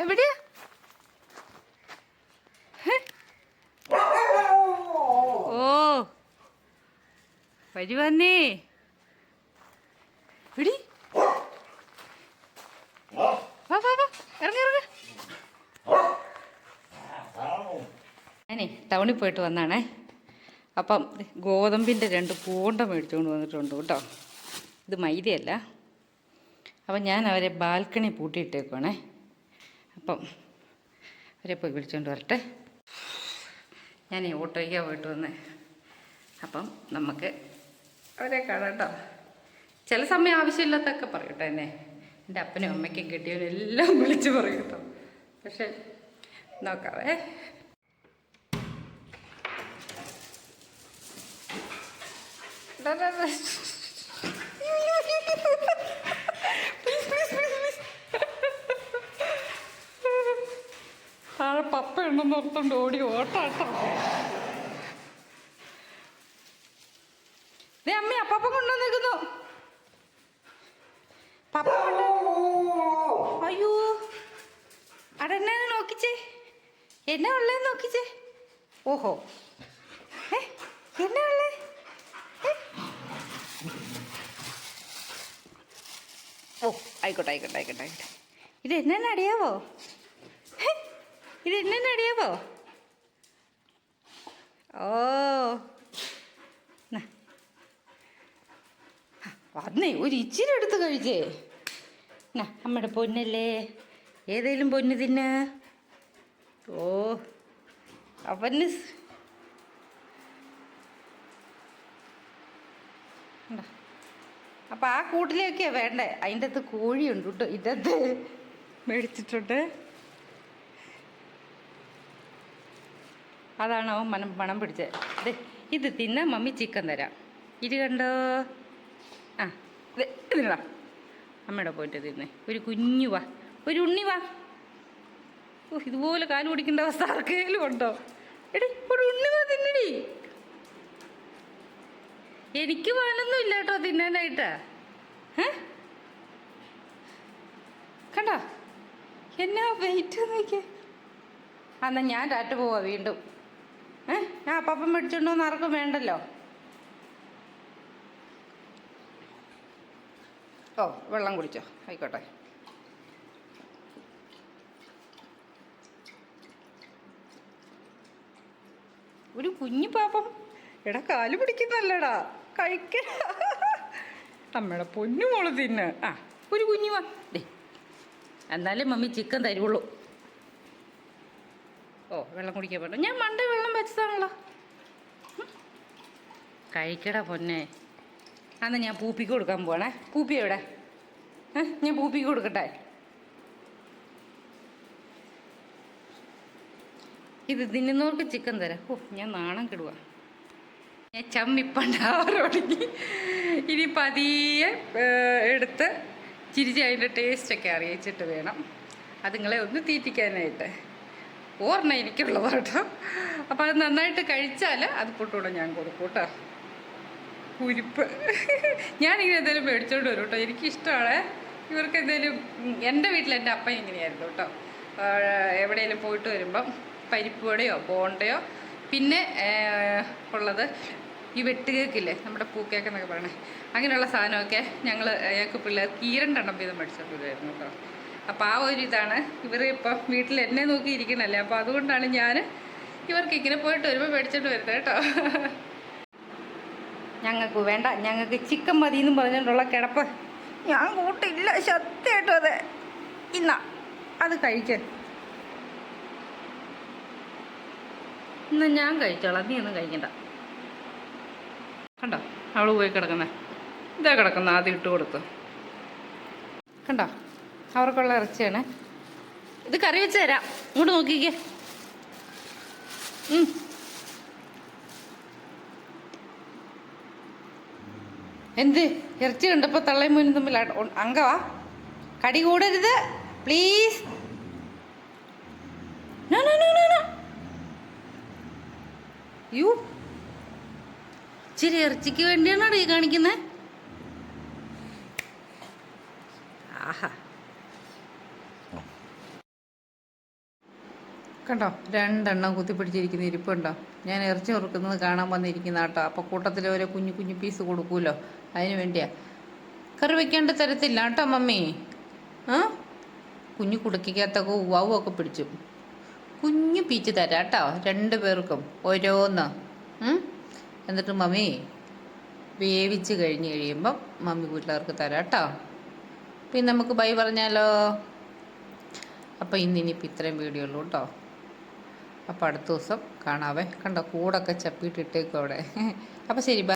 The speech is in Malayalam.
എവിടെയാ? ഓ വരി വന്നേ. എടി. വാ വാ വാ ഇറങ്ങി ഞാനേ ടൗണിൽ പോയിട്ട് വന്നാണേ. അപ്പം ഗോതമ്പിന്റെ രണ്ട് പൂണ്ട മേടിച്ചുകൊണ്ട് വന്നിട്ടുണ്ട് കേട്ടോ. ഇത് മൈദയല്ല. അപ്പം ഞാൻ അവരെ ബാൽക്കണി പൂട്ടിയിട്ടേക്കുവാണേ. അപ്പം അവരെ പോയി വിളിച്ചുകൊണ്ട് വരട്ടെ. ഞാൻ ഈ ഓട്ടോയ്ക്കാണ് പോയിട്ട് വന്നേ. അപ്പം നമുക്ക് അവരെ കാണാട്ടോ ചില സമയം ആവശ്യമില്ലാത്തൊക്കെ പറയട്ടെ എന്നെ. എന്റെ അപ്പനും അമ്മയ്ക്കും കിട്ടിയവനും എല്ലാം വിളിച്ച് പറയും പക്ഷെ പക്ഷേ നോക്കാവേ. ഡാ, ഉണ്ടെന്ന് ഓർത്തോണ്ട് ഓടി ഓട്ടാട്ടോ. ദേ അമ്മ പപ്പ കൊണ്ടുവന്ന്- അയ്യോ. അടന്നെ നോക്കിച്ചേ? എന്നാ ഉള്ളേന്ന് നോക്കിച്ചേ? ഓഹോ. ഏ എന്നാ ഉള്ളേ? ഓ ആയിക്കോട്ടെ ആയിക്കോട്ടെ ആയിക്കോട്ടെ ആയിക്കോട്ടെ. ഇത് എന്നെ അറിയാവോ? ഇത് എന്നാ അറിയാവോ ഓ. വന്നേ ഒരു ഇച്ചിരി എടുത്ത് കഴിച്ചേ. നാ അമ്മയുടെ പൊന്നല്ലേ. ഏതേലും പൊന്ന് തിന്ന. ഓ. അവന്? അപ്പൊ ആ കൂട്ടിലേക്കാ വേണ്ടേ? അതിന്റെ അകത്ത് കോഴിയുണ്ട് കേട്ടോ ഇതത് മേടിച്ചിട്ടുണ്ട്. അതാണ് അവൻ മനം മണം പിടിച്ചത് അതെ ഇത് തിന്നാൻ മമ്മി ചിക്കൻ തരാം. ഇത് കണ്ടോ? ആ ദേ, ഇതിനടാ അമ്മയുടെ പോയിട്ട് തിന്നേ. ഒരു കുഞ്ഞു വാ. ഒരു ഉണ്ണി വാ. ഓ ഇതുപോലെ കാൽ പിടിക്കേണ്ട അവസ്ഥ ആർക്കെങ്കിലും ഉണ്ടോ? എടി ഒരു ഉണ്ണി വാ തിന്നടി. എനിക്ക് വേണമെന്നും ഇല്ല കേട്ടോ തിന്നാനായിട്ട്. ഏ? കണ്ടോ? എന്നാ വെയിറ്റ് നോക്കിയേ എന്നാ ഞാൻ ടാറ്റ് പോവാ വീണ്ടും. ഏ? ആ അപ്പം മേടിച്ചോണ്ടോന്ന് ആർക്കും വേണ്ടല്ലോ? ഓ വെള്ളം കുടിച്ചോ. ആയിക്കോട്ടെ. ഒരു കുഞ്ഞു പാപ്പം. എടാ കാൽ പിടിക്കുന്നല്ലടാ. കഴിക്ക. അമ്മയുടെ പൊന്നു മോൾ തിന്ന്. ആ ഒരു കുഞ്ഞു വാ. ദേ എന്നാലേ മമ്മി ചിക്കൻ തരുള്ളൂ ഓ വെള്ളം കുടിക്കാൻ പറ്റും ഞാൻ മണ്ട വെള്ളം വെച്ചതാണല്ലോ. കഴിക്കട പൊന്നെ. അന്ന് ഞാൻ പൂപ്പിക്ക് കൊടുക്കാൻ പോവാണേ. പൂപ്പി എവിടെ? ഞാൻ പൂപ്പിക്ക് കൊടുക്കട്ടെ. ഇത് തിന്നുന്നവർക്ക് ചിക്കൻ തരാം. ഓ ഞാൻ നാണം കിടുക ഞാൻ ചമ്മിപ്പണ്ടാവരോടങ്ങി ഇനി പതിയെ എടുത്ത് ചിരിച്ച് അതിന്റെ ടേസ്റ്റൊക്കെ അറിയിച്ചിട്ട് വേണം. അതുങ്ങളെ ഒന്ന് തീറ്റിക്കാനായിട്ട്. ഓർമ്മ എനിക്കുള്ളത് കേട്ടോ. അപ്പോൾ അത് നന്നായിട്ട് കഴിച്ചാൽ അത് പൊട്ടൂടെ ഞാൻ കൊടുക്കും കേട്ടോ. കുരിപ്പ്. ഞാനിങ്ങനെ എന്തെങ്കിലും മേടിച്ചോണ്ട് വരും കേട്ടോ. എനിക്കിഷ്ടമാണ് ഇവർക്ക് എന്തെങ്കിലും എന്റെ വീട്ടിൽ എന്റെ അപ്പൻ ഇങ്ങനെയായിരുന്നു കേട്ടോ. എവിടെയെങ്കിലും പോയിട്ട് വരുമ്പം പരിപ്പ് വടയോ ബോണ്ടയോ പിന്നെ ഉള്ളത് ഈ വെട്ടുകേക്കില്ലേ നമ്മുടെ പൂക്കേക്ക് എന്നൊക്കെ പറയണേ. അങ്ങനെയുള്ള സാധനമൊക്കെ ഞങ്ങൾ ഞങ്ങൾക്ക് പിള്ളേർക്ക് ഈ രണ്ടെണ്ണം വീതം മേടിച്ചോണ്ട് വരുമായിരുന്നു കേട്ടോ. അപ്പോൾ ആ ഒരു ഇതാണ്. ഇവർ ഇപ്പം വീട്ടിൽ എന്നെ നോക്കി ഇരിക്കണല്ലേ അപ്പോൾ അതുകൊണ്ടാണ് ഞാൻ ഇവർക്ക് ഇങ്ങനെ പോയിട്ട് വരുമ്പോൾ മേടിച്ചോണ്ട് വരുന്നത് കേട്ടോ. ഞങ്ങൾക്ക് വേണ്ട. ഞങ്ങൾക്ക് ചിക്കൻ മതി എന്നും പറഞ്ഞുകൊണ്ടുള്ള കിടപ്പ്. ഞാൻ കൂട്ടില്ല. ശക്തിയായിട്ടും അതെ. ഇന്ന അത് കഴിക്കാൻ ഇന്ന് ഞാൻ കഴിച്ചോളാം. നീ ഒന്നും കഴിക്കണ്ട. കണ്ടോ? അവൾ പോയി കിടക്കുന്നേ. ഇതാ കിടക്കുന്ന. ആദ്യം ഇട്ട് കൊടുത്തു. കണ്ടോ? അവർക്കുള്ള ഇറച്ചിയാണ്. ഇത് കറി വെച്ച് തരാം. ഇങ്ങോട്ട് നോക്കിക്കേ. എന്ത്? ഇറച്ചി കണ്ടപ്പോൾ തള്ളയും മോനും തമ്മിൽ അങ്കവാ കടി കൂടരുത്. Please you. ഇച്ചിരി ഇറച്ചിക്ക് വേണ്ടിയാണോ ഈ കാണിക്കുന്നത് ആഹാ. കണ്ടോ? രണ്ടെണ്ണം കുത്തിപ്പിടിച്ചിരിക്കുന്ന ഇരിപ്പുണ്ടോ? ഞാൻ ഇറച്ചി ഉറക്കുന്നത് കാണാൻ വന്നിരിക്കുന്ന കേട്ടോ അപ്പോൾ കൂട്ടത്തിൽ ഓരോ കുഞ്ഞു കുഞ്ഞു പീസ് കൊടുക്കുമല്ലോ അതിന് വേണ്ടിയാ. കറി വെക്കേണ്ട തരത്തില്ല കേട്ടോ മമ്മി. ആ? കുഞ്ഞു കുടുക്കിക്കകത്തൊക്കെ ഉവ്വാവൊക്കെ പിടിച്ചു. കുഞ്ഞു പീച്ച് തരാം കേട്ടോ രണ്ട് പേർക്കും. ഓരോന്ന്. എന്നിട്ട് മമ്മി വേവിച്ച് കഴിഞ്ഞ് കഴിയുമ്പം മമ്മി വീട്ടിലവർക്ക് തരാം കേട്ടോ. പിന്നെ നമുക്ക് ബൈ പറഞ്ഞാലോ? അപ്പോൾ ഇന്നിനിപ്പോൾ ഇത്രയും വീഡിയോ ഉള്ളൂ കേട്ടോ. അപ്പോൾ അടുത്ത ദിവസം കാണാവേ. കണ്ടോ കൂടൊക്കെ ചപ്പിയിട്ടിട്ടേക്കും അവിടെ. അപ്പോൾ ശരി